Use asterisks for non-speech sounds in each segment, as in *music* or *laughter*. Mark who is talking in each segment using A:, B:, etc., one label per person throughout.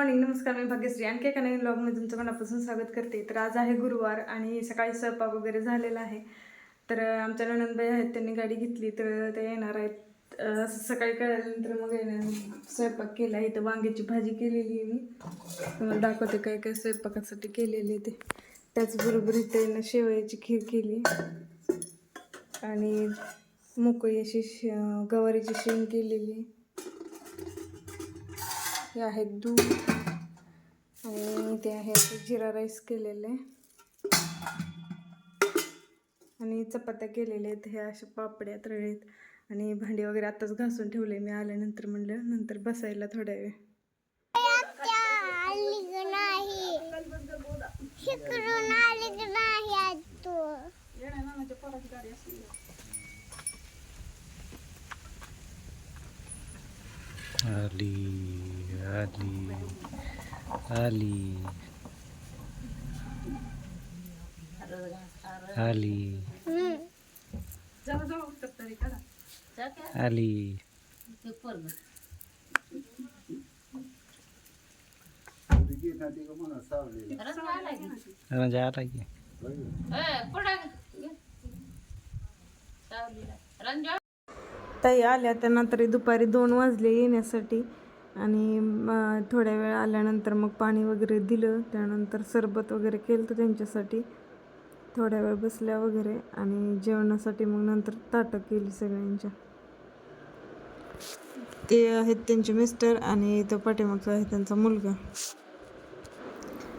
A: Morning नमस्कार मी भाग्यश्री. आणखी एका नवीन ब्लॉगमध्ये तुमचं मनापासून स्वागत करते. तर आज आहे गुरुवार आणि सकाळी स्वयंपाक वगैरे झालेला आहे. तर आमच्या ननंदबाई आहेत त्यांनी गाडी घेतली. तर ते येणार आहेत. असं सकाळी कळल्यानंतर मग येणार स्वयंपाक केला. इथं वांग्याची भाजी केलेली आहे मी. तुम्हाला दाखवते काय काय स्वयंपाकासाठी केलेली आहे ते. त्याचबरोबर इथे शेवयाची खीर केली. आणि मोकळी अशी श गवारीची शेंग केलेली. आहे. हे आहे दूध आणि ते आहे असे जिरा राईस केलेले. आणि चपात्या केलेल्या आहेत ह्या अशा पापड्या तळलेत. आणि भांडी वगैरे आताच घासून ठेवले मी आल्यानंतर म्हणलं नंतर बसायला थोड्या वेळ.
B: नाही आली नाही आज तू
C: आली आली आली आली आला की.
A: ताई आल्या त्यानंतर दुपारी दोन वाजले येण्यासाठी. आणि थोड्या वेळ आल्यानंतर मग पाणी वगैरे दिलं. त्यानंतर सरबत वगैरे केलं तर त्यांच्यासाठी. थोड्या वेळ बसल्या वगैरे आणि जेवणासाठी मग नंतर ताटं केली सगळ्यांच्या. ते आहेत त्यांचे मिस्टर आणि तो पाठीमागचा आहे त्यांचा मुलगा.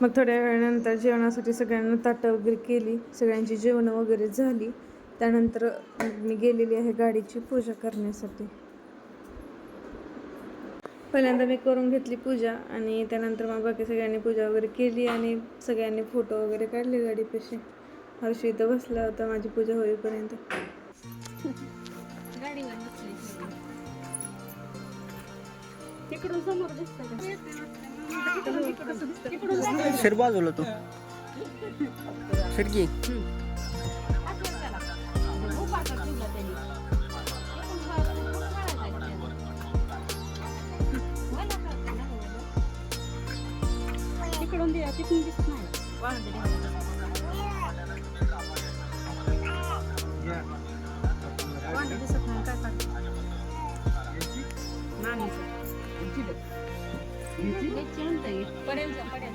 A: मग थोड्या वेळानंतर जेवणासाठी सगळ्यांना ताटं वगैरे केली. सगळ्यांची जेवणं वगैरे झाली. त्यानंतर मी गेलेली आहे गाडीची पूजा करण्यासाठी. पहिल्यांदा मी करून घेतली पूजा आणि त्यानंतर मग बाकी सगळ्यांनी पूजा वगैरे केली आणि सगळ्यांनी फोटो वगैरे काढले गाडीपाशी. हर्षी इथं बसला होता माझी पूजा होईपर्यंत.
D: शिर बाजूला तू. शिरकी
E: तिकडून दे तिकडून दिसत नाही. वांगे दिसत नाही काय पडेल पडेल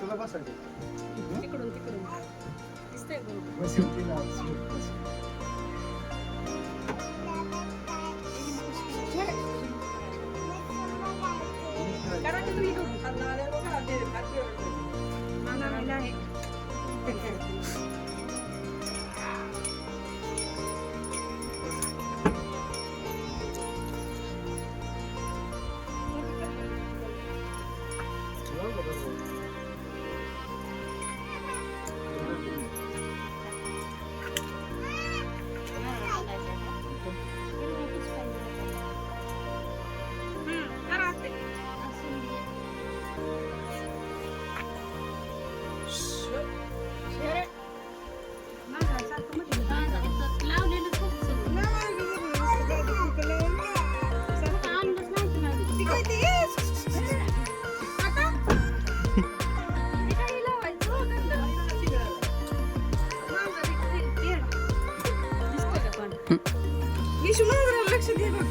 E: बघ की तिकडून तिकडून. दिसतंय बरोबर करा की तुम्ही *laughs*
A: विशू महाराजाला लक्ष दे बघ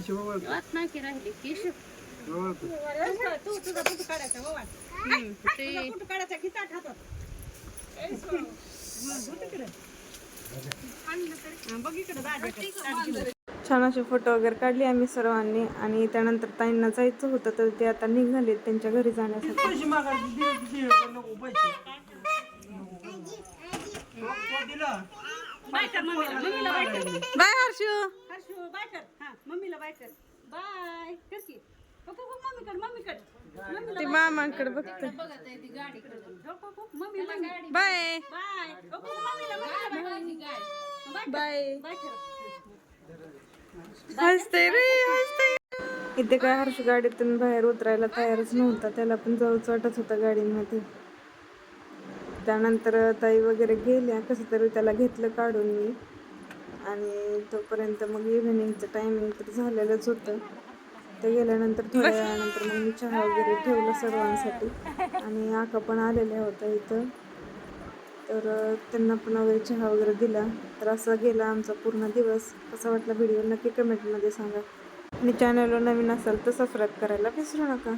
E: वाट नाही की राहिली केश.
A: तू. तुझा फोटो काढायचा बाबा
E: ते
A: फोटो काढायचा खिचाट हातात बघ इकडे दाद्याकडे. छान असे फोटो वगैरे काढले आम्ही सर्वांनी आणि त्यानंतर ताईंना जायचं होतं तर ते आता निघाले त्यांच्या घरी जाण्यासाठी.
E: बाय
A: हर्षू.
E: हर्षू बाय कर मम्मीला बाय. कर बाय मम्मी मम्मी
A: ते मामांकडे बघते.
E: गाडी bye. Bye. Bye
A: bye
E: bye. कर
A: हसते रे हसते. इथे काय हर्ष गाडीतून बाहेर उतरायला तयारच नव्हता. त्याला पण जाऊच वाटत होतं गाडीमध्ये. त्यानंतर ताई वगैरे गेल्या. कसं तरी त्याला घेतलं काढून मी. आणि तोपर्यंत मग इव्हिनिंगचं टायमिंग तर झालेलंच होतं. ते गेल्यानंतर थोड्या वेळानंतर मग मी चहा वगैरे ठेवलं सर्वांसाठी. आणि आका पण आलेल्या होत्या इथं. तर त्यांना पण वगैरे चहा वगैरे दिला. तर असा गेला आमचा पूर्ण दिवस. कसा वाटला व्हिडिओ नक्की कमेंटमध्ये सांगा. आणि चॅनलवर नवीन असाल तर सबस्क्राईब करायला विसरू नका.